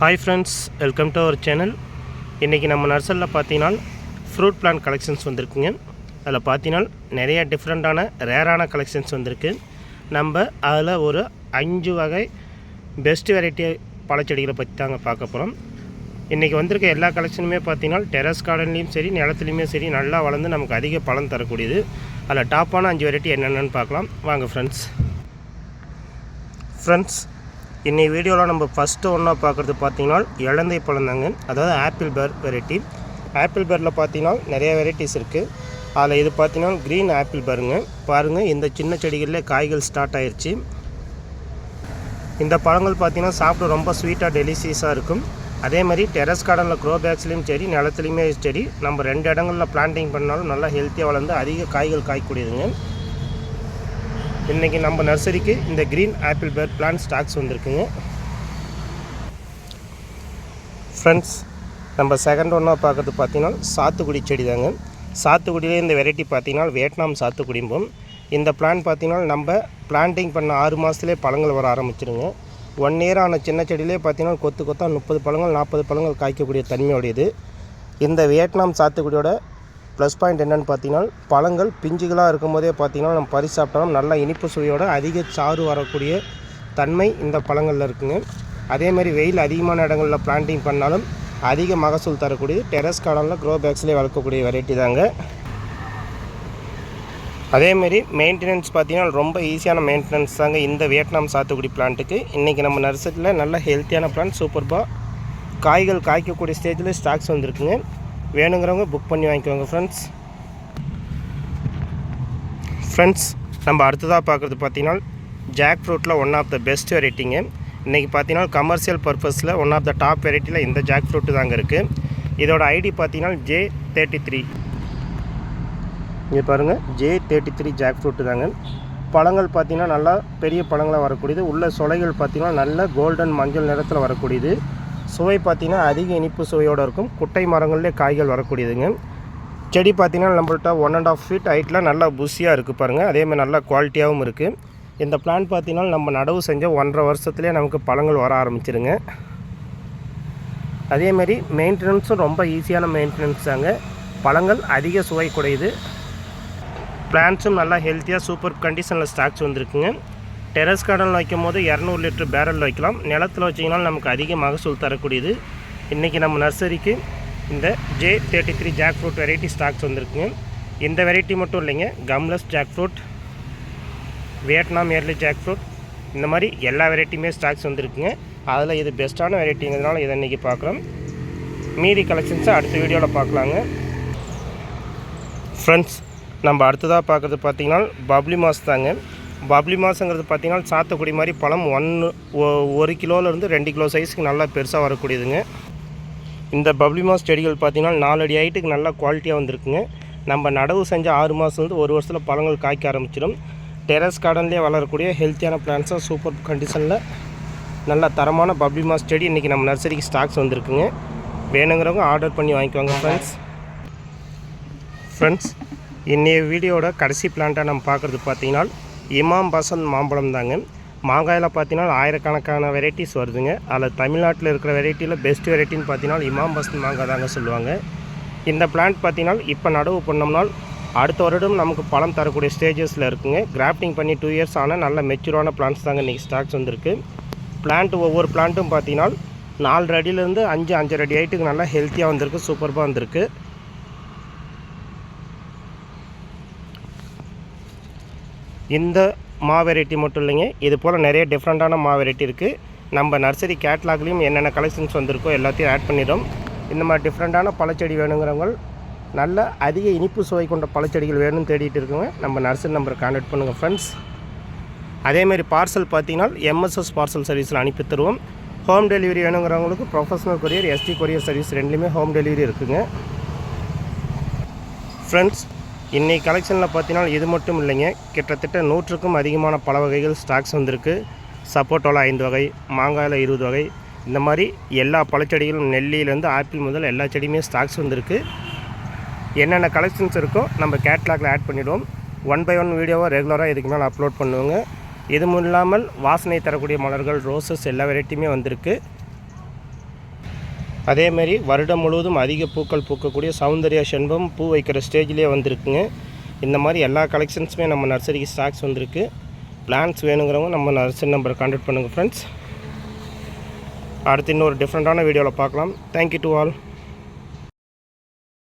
Hi friends welcome to our channel இன்றைக்கி நம்ம நர்சரியில் பார்த்தீங்கன்னா ஃப்ரூட் பிளான்ட் கலெக்ஷன்ஸ் வந்திருக்குங்க. அதில் பார்த்தீங்கன்னா நிறைய டிஃப்ரெண்ட்டான ரேரான கலெக்ஷன்ஸ் வந்திருக்கு. நம்ம அதில் ஒரு அஞ்சு வகை பெஸ்ட் வெரைட்டி பழச்செடிகளை பற்றி தாங்க பார்க்க போகிறோம் இன்றைக்கி வந்திருக்க எல்லா கலெக்ஷனுமே பார்த்தீங்கன்னா டெரஸ் கார்டன்லேயும் சரி நிலத்துலையுமே சரி நல்லா வளர்ந்து நமக்கு அதிக பலன் தரக்கூடியது. அதில் டாப்பான அஞ்சு வெரைட்டி என்னென்னு பார்க்கலாம். வாங்க ஃப்ரெண்ட்ஸ் ஃப்ரெண்ட்ஸ் இன்னை வீடியோவில் நம்ம ஃபஸ்ட்டு ஒன்றா பார்க்குறது பார்த்தீங்கன்னா இழந்தை பழந்தாங்க அதாவது ஆப்பிள் பேர் வெரைட்டி ஆப்பிள் பேரில் பார்த்தீங்கன்னா நிறைய வெரைட்டிஸ் இருக்குது அதில் இது பார்த்தீங்கன்னா க்ரீன் ஆப்பிள் பேருங்க பாருங்கள் இந்த சின்ன செடிகளில் காய்கள் ஸ்டார்ட் ஆயிடுச்சு இந்த பழங்கள் பார்த்தீங்கன்னா சாப்பிட ரொம்ப ஸ்வீட்டாக டெலிசியஸாக இருக்கும். அதே மாதிரி டெரஸ் கார்டனில் க்ரோ பேக்ஸ்லேயும் சரி நிலத்துலையுமே சரி நம்ம ரெண்டு இடங்களில் பிளான்டிங் பண்ணாலும் நல்லா ஹெல்த்தியாக வளர்ந்து அதிக காய்கள் காய்க்கூடியதுங்க இன்றைக்கி நம்ம நர்சரிக்கு இந்த green apple pear plant stocks வந்திருக்குங்க. ஃப்ரெண்ட்ஸ் நம்ம செகண்ட் ஒன்றா பார்க்குறது பார்த்திங்கன்னா சாத்துக்குடி செடி தாங்க. சாத்துக்குடியிலே இந்த வெரைட்டி பார்த்தீங்கன்னா வியட்நாம் சாத்துக்குடிம்போம். இந்த பிளான்ட் பார்த்திங்கன்னா நம்ம பிளான்டிங் பண்ண ஆறு மாதத்துலேயே பழங்கள் வர ஆரம்பிச்சிருங்க. ஒன் இயர் ஆன சின்ன செடியிலே பார்த்தீங்கன்னா கொத்து கொத்தாக முப்பது பழங்கள் நாற்பது பழங்கள் காய்க்கக்கூடிய தன்மையுடையது. இந்த வியட்நாம் சாத்துக்குடியோட ப்ளஸ் பாயிண்ட் என்னென்னு பார்த்தீங்கன்னா பழங்கள் பிஞ்சுகளாக இருக்கும் போதே பார்த்தீங்கன்னா நம்ம பறி சாப்பிட்டாலும் நல்ல இனிப்பு சுவையோட அதிக சாறு வரக்கூடிய தன்மை இந்த பழங்களில் இருக்குங்க. அதேமாதிரி வெயில் அதிகமான இடங்களில் பிளான்டிங் பண்ணாலும் அதிக மகசூல் தரக்கூடிய டெரஸ் கார்டனில் க்ரோ பேக்ஸ்லேயே வளர்க்கக்கூடிய வெரைட்டி தாங்க. அதேமாரி மெயின்டெனன்ஸ் பார்த்தீங்கன்னா ரொம்ப ஈஸியான மெயின்டெனன்ஸ் தாங்க இந்த வியட்நாம் சாத்துக்குடி பிளான்ட்டுக்கு இன்றைக்கி நம்ம நர்சரியில் நல்ல ஹெல்த்தியான பிளான்ட் சூப்பர்பாக காய்கள் காய்க்கக்கூடிய ஸ்டேஜில் ஸ்டாக்ஸ் வந்திருக்குங்க. வேணுங்கிறவங்க புக் பண்ணி வாங்கிக்கோங்க ஃப்ரெண்ட்ஸ் ஃப்ரெண்ட்ஸ் நம்ம அடுத்ததாக பார்க்குறது பார்த்தீங்கன்னா ஜாக் ஃப்ரூட்டில் ஒன் ஆஃப் த பெஸ்ட் வெரைட்டிங்க இன்றைக்கி பார்த்தீங்கன்னா கமர்ஷியல் பர்பஸில் ஒன் ஆஃப் த டாப் வெரைட்டியில் இந்த ஜாக் ஃப்ரூட்டு தாங்க இருக்குது இதோட ஐடி பார்த்தீங்கன்னா ஜே தேர்ட்டி த்ரீ இங்கே பாருங்கள் J thirty three jack fruit தாங்க. பழங்கள் பார்த்தீங்கன்னா நல்லா பெரிய பழங்களாக வரக்கூடியது. உள்ள சொலைகள் பார்த்தீங்கன்னா நல்ல கோல்டன் மஞ்சள் நிறத்தில் வரக்கூடியது. சுவை பார்த்தீங்கன்னா அதிக இனிப்பு சுவையோடு இருக்கும். குட்டை மரங்கள்லேயே காய்கள் வரக்கூடியதுங்க. செடி பார்த்தீங்கன்னா நம்மள்ட்ட ஒன் அண்ட் ஆஃப் ஃபீட் ஹைட்டில் நல்லா புஷியாக இருக்குது பாருங்கள் அதேமாதிரி நல்லா குவாலிட்டியாகவும் இருக்குது இந்த பிளான் பார்த்திங்கன்னா நம்ம நடவு செஞ்ச ஒன்றரை வருஷத்துலேயே நமக்கு பழங்கள் வர ஆரம்பிச்சிருங்க. அதேமாரி மெயின்டெனன்ஸும் ரொம்ப ஈஸியான மெயின்டெனன்ஸ் தாங்க. பழங்கள் அதிக சுவை குடையுது. பிளான்ஸும் நல்லா ஹெல்த்தியாக சூப்பர் கண்டிஷனில் ஸ்டாக்ஸ் வந்திருக்குங்க. டெரஸ் கார்டனில் வைக்கும் போது இரநூறு லிட்டர் பேரல் வைக்கலாம். நிலத்தில் வச்சிங்கன்னா நமக்கு அதிக மகசூல் தரக்கூடியது. இன்றைக்கி நம்ம நர்சரிக்கு இந்த J thirty three jackfruit variety stocks வந்திருக்குங்க. இந்த வெரைட்டி மட்டும் இல்லைங்க. Gumless jackfruit Vietnam early jackfruit இந்த மாதிரி எல்லா வெரைட்டியுமே ஸ்டாக்ஸ் வந்திருக்குங்க. அதில் இது பெஸ்ட்டான வெரைட்டிங்கிறதுனால இதை இன்றைக்கி பார்க்குறோம். மீதி கலெக்ஷன்ஸை அடுத்த வீடியோவில் பார்க்கலாங்க. ஃப்ரெண்ட்ஸ் நம்ம அடுத்ததாக பார்க்குறது பார்த்திங்கன்னா பப்ளி மாஸ் தாங்க. பப்ளி மாஸுங்கிறது பார்த்திங்கன்னா சாத்துக்குடி மாதிரி பழம் ஒன்று ஒரு கிலோலேருந்து ரெண்டு கிலோ சைஸுக்கு நல்லா பெருசாக வரக்கூடியதுங்க. இந்த பப்ளி மாஸ் செடிகள் பார்த்திங்கன்னா நாலு அடி ஹைட்டுக்கு நல்லா குவாலிட்டியாக வந்திருக்குங்க. நம்ம நடவு செஞ்ச ஆறு மாதத்துலேருந்து ஒரு வருஷத்தில் பழங்கள் காய்க்க ஆரம்பிச்சிடும். டெரஸ் கார்டன்லேயே வளரக்கூடிய ஹெல்த்தியான பிளான்ஸாக சூப்பர் கண்டிஷனில் நல்ல தரமான பப்ளி மாஸ் செடி இன்றைக்கி நம்ம நர்சரிக்கு ஸ்டாக்ஸ் வந்திருக்குங்க. வேணுங்கிறவங்க ஆர்டர் பண்ணி வாங்கிக்கோங்க ஃப்ரெண்ட்ஸ். ஃப்ரெண்ட்ஸ் இன்றைய வீடியோட கடைசி பிளான்ட்டாக நம்ம பார்க்குறது பார்த்தீங்கன்னா இமாம் பசந்த் மாம்பழம் தாங்க. மாங்காயில் பார்த்தீங்கன்னா ஆயிரக்கணக்கான வெரைட்டிஸ் வருதுங்க. அதில் தமிழ்நாட்டில் இருக்கிற வெரைட்டியில் பெஸ்ட் வெரைட்டின்னு பார்த்தீங்கன்னா இமாம் பசந்த் மாங்காய் தாங்க சொல்லுவாங்க. இந்த பிளான்ட் பார்த்தீங்கன்னா இப்போ நடவு பண்ணோம்னால் அடுத்த வருடம் நமக்கு பழம் தரக்கூடிய ஸ்டேஜஸில் இருக்குங்க. கிராஃப்டிங் பண்ணி டூ இயர்ஸ் ஆனால் நல்ல மெச்சூரான பிளான்ட்ஸ் தாங்க இன்றைக்கி ஸ்டாக்ஸ் வந்திருக்கு. பிளான்ட் ஒவ்வொரு பிளான்ட்டும் பார்த்தீங்கன்னா நாலு அடியிலேருந்து அஞ்சு அஞ்சரை அடி ஹைட்டுக்கு நல்லா ஹெல்த்தியாக வந்திருக்கு சூப்பராக வந்திருக்கு. இந்த மா வெரைட்டி மட்டும் இல்லைங்க. இது போல் நிறைய டிஃப்ரெண்ட்டான மா வெரைட்டி இருக்குது நம்ம நர்சரி கேட்லாக்லேயும் என்னென்ன கலெக்ஷன்ஸ் வந்திருக்கோ எல்லாத்தையும் ஆட் பண்ணிடுறோம். இந்த மாதிரி டிஃப்ரெண்ட்டான பழச்செடி வேணுங்கிறவங்க நல்ல அதிக இனிப்பு சுவை கொண்ட பழச்செடிகள் வேணும்னு தேடிட்டு இருக்கோங்க நம்ம நர்சரி நம்பரை கான்டாக்ட் பண்ணுங்கள் ஃப்ரெண்ட்ஸ் அதேமாதிரி பார்சல் பார்த்தீங்கன்னா எம்எஸ்எஸ் பார்சல் சர்வீஸில் அனுப்பி தருவோம். Home delivery வேணுங்கிறவங்களுக்கு professional courier ST courier service ரெண்டுலேயுமே ஹோம் டெலிவரி இருக்குங்க. ஃப்ரெண்ட்ஸ் இன்றைக்கி கலெக்ஷனில் பார்த்தீங்கன்னா இது மட்டும் இல்லைங்க. கிட்டத்தட்ட நூற்றுக்கும் அதிகமான பல வகைகள் ஸ்டாக்ஸ் வந்திருக்கு சப்போட்டோவில் ஐந்து வகை மாங்காயில் இருபது வகை. இந்த மாதிரி எல்லா பழச்செடிகளும் நெல்லியிலேருந்து ஆப்பிள் முதல் எல்லா செடியுமே ஸ்டாக்ஸ் வந்திருக்கு. என்னென்ன கலெக்ஷன்ஸ் இருக்கோ நம்ம கேட்லாகில் ஆட் பண்ணிவிடுவோம் ஒன் பை ஒன் வீடியோவை ரெகுலராக இதுக்கு மேலே அப்லோட் பண்ணுவோங்க. இதுவும் இல்லாமல் வாசனை தரக்கூடிய மலர்கள் ரோசஸ் எல்லா வெரைட்டியுமே வந்திருக்கு. அதேமாரி வருடம் முழுவதும் அதிக பூக்கள் பூக்கக்கூடிய சௌந்தர்யா செண்பம் பூ வைக்கிற ஸ்டேஜ்லேயே வந்திருக்குங்க. இந்த மாதிரி எல்லா கலெக்ஷன்ஸுமே நம்ம நர்சரிக்கு ஸ்டாக்ஸ் வந்திருக்கு. பிளான்ஸ் வேணுங்கிறவங்க நம்ம நர்சரி நம்பரை கான்டாக்ட் பண்ணுங்கள் ஃப்ரெண்ட்ஸ் அடுத்து இன்னொரு டிஃப்ரெண்ட்டான வீடியோவில் பார்க்கலாம். Thank you to all